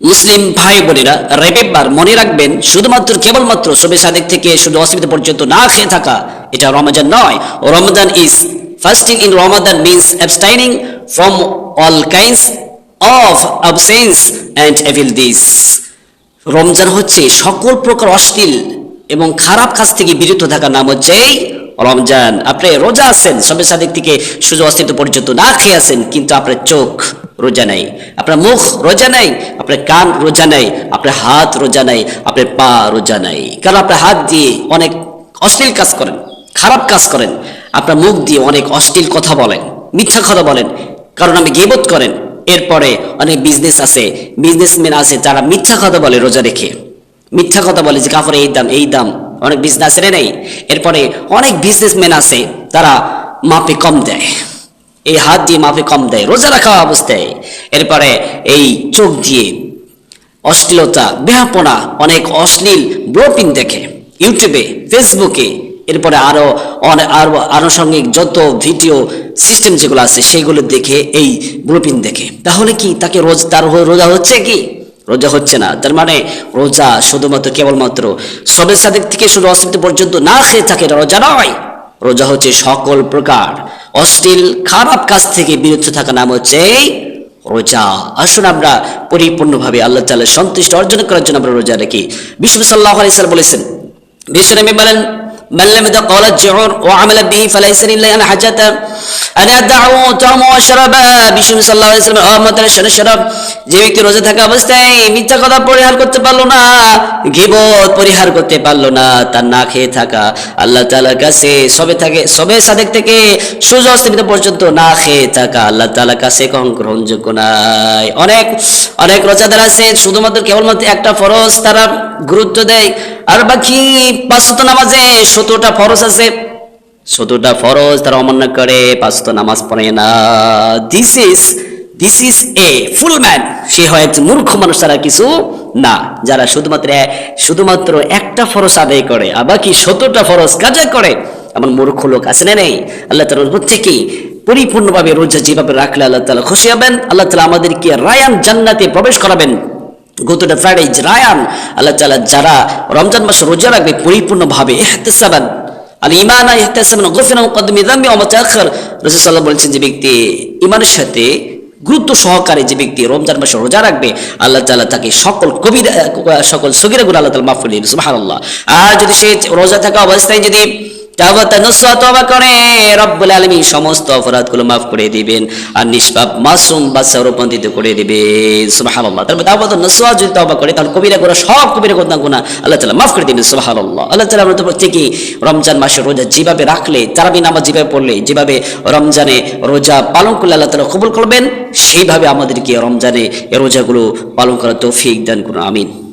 মুসলিম ভাই বোনেরা রেবেবার মনে রাখবেন, শুধুমাত্র কেবলমাত্র সবে সাদেক থেকে শুধু অসুবিধা পর্যন্ত না খেয়ে থাকা, এটা রমজান নয়। Ramzan is fasting in Ramadan means abstaining from all kinds of absence and evil this Ramzan হচ্ছে সকল প্রকার অশ্লীল এবং খারাপ কাজ থেকে বিরত থাকার নাম হচ্ছে রমজান। আপনি রোজা আছেন সবে সাদিক থেকে শুধু অস্তিত্ব পর্যন্ত না খেয়ে আছেন, কিন্তু আপনার চোখ রোজা নাই। আপনার মুখ রোজা নাই, আপনার কান রোজা নাই, আপনার হাত রোজা নাই, আপনার পা রোজা নাই। কারণ আপনার হাত দিয়ে অনেক অশ্লীল কাজ করেন, খারাপ কাজ করেন। আপনার মুখ দিয়ে অনেক অশ্লীল কথা বলেন, মিথ্যা কথা বলেন। কারণ আপনি গেবত করেন। এরপরে অনেক বিজনেস আছে বিজনেসম্যান আছে, যারা মিথ্যা কথা বলে রোজা রেখে। মিথ্যা কথা বলে যে কাপড় এই দাম এই দাম। অনেক বিজনেস রে নেই। এরপরে অনেক বিজনেসম্যান আছে, তারা মাপে কম দেয়। এই হাত দিয়ে মাপে কম দেয়, রোজা রাখা অবস্থায়। এরপরে এই চোখ দিয়ে অশ্লীলতা, বেহাপনা, অনেক অশ্লীল ব্লোপিং দেখে। ইউটিউবে, ফেসবুকে, এরপরে আরও অনেক আরও আনুষঙ্গিক যত ভিডিও সিস্টেম যেগুলো আছে, সেগুলো দেখে এই ব্লুপিন দেখে। তাহলে কি তাকে রোজ তার রোজা হচ্ছে কি? রোজা হচ্ছে না। তার মানে রোজা শুধুমাত্র কেবলমাত্র সবে সাদিক থেকে শুধু অস্তিত্ব পর্যন্ত না খেয়ে থাকে, রোজা নয়। রোজা হচ্ছে সকল প্রকার অশ্লীল, খারাপ কাজ থেকে বিরত থাকা নাম হচ্ছে রোজা। আসুন আমরা পরিপূর্ণভাবে আল্লাহ তাআলার সন্তুষ্ট অর্জন করার জন্য আমরা রোজা রাখি। বিশ্ব সাল্লাহ আলাইসাল বলেছেন বিশ্বনবী বলেন من لم يدق قول الجعور وعمل به فليس لله أن حاجة أن يدعو طعم وشراب বিষ্ণু সাল্লাল্লাহু আলাইহি ওয়াসাল্লাম আমাদের শরীর শরাব যে ব্যক্তি রোজা থাকা অবস্থায় মিথ্যা কথা পরিহার করতে পারলো না গীবত পরিহার করতে পারলো না তার না খেয়ে থাকা আল্লাহ তাআলার কাছে সবে থাকে সবে সাদেক থেকে সূর্য অস্তমিত পর্যন্ত না খেয়ে থাকা আল্লাহ তাআলার কাছে কখন গ্রহণযোগ্য নাই অনেক অনেক রোজাদার আছে শুধুমাত্র কেবলমাত্র একটা ফরজ তারা গুরুত্ব দেয়। আর বাকি পাঁচশত নামাজে সতেরোটা ফরজ আছে। সতেরোটা ফরজ তারা অমান্য করে, পাঁচশত নামাজ পড়ে না। This is this is a fool man সে হয় মূর্খ মানুষ তারা কিছু না। যারা শুধুমাত্র শুধুমাত্র একটা ফরজ আদায় করে, আর বাকি সতেরোটা ফরজ কাজা করে, এমন মূর্খ লোক আছে না নেই? আল্লাহ তালার প্রত্যেকেই পরিপূর্ণভাবে রোজা যেভাবে রাখলে আল্লাহ তালা খুশি হবেন, আল্লাহ তালা আমাদেরকে রায়ান জান্নাতে প্রবেশ করাবেন। গতটা ফ্রাইডে রায়ান আল্লাহ তাআলা যারা রমজান মাসে রোজা রাখবে পরিপূর্ণভাবে। ইহতিসাবান। আল ইমান ইহতিসাবান। গফিরা মুকদ্দিমি যামবি ওয়া মুতাআখির রাসূল বলেছেন যে ব্যক্তি ইমানের সাথে গুরুত্ব সহকারে যে ব্যক্তি রমজান মাসে রোজা রাখবে, আল্লাহ তাআলা তাকে সকল কবিরা, সকল সগীরা গুনাহ আল্লাহ তাআলা মাফ করে সুবহানাল্লাহ। আর যদি সে রোজা থাকা অবস্থায় যদি করে করে দিবেন আর মাসুম করে দিবেন। তারপর করে, তাহলে কবিরা সব কবিরা করে দিবেন আল্লাহ রমজান মাসে রোজা যেভাবে রাখলে, তারাবি নামাজ যেভাবে পড়লে, যেভাবে রমজানে রোজা পালন করলে আল্লাহ তাআলা কবুল করবেন, সেইভাবে আমাদেরকে রমজানে রোজাগুলো পালন করার তৌফিক দান করুন, আমিন।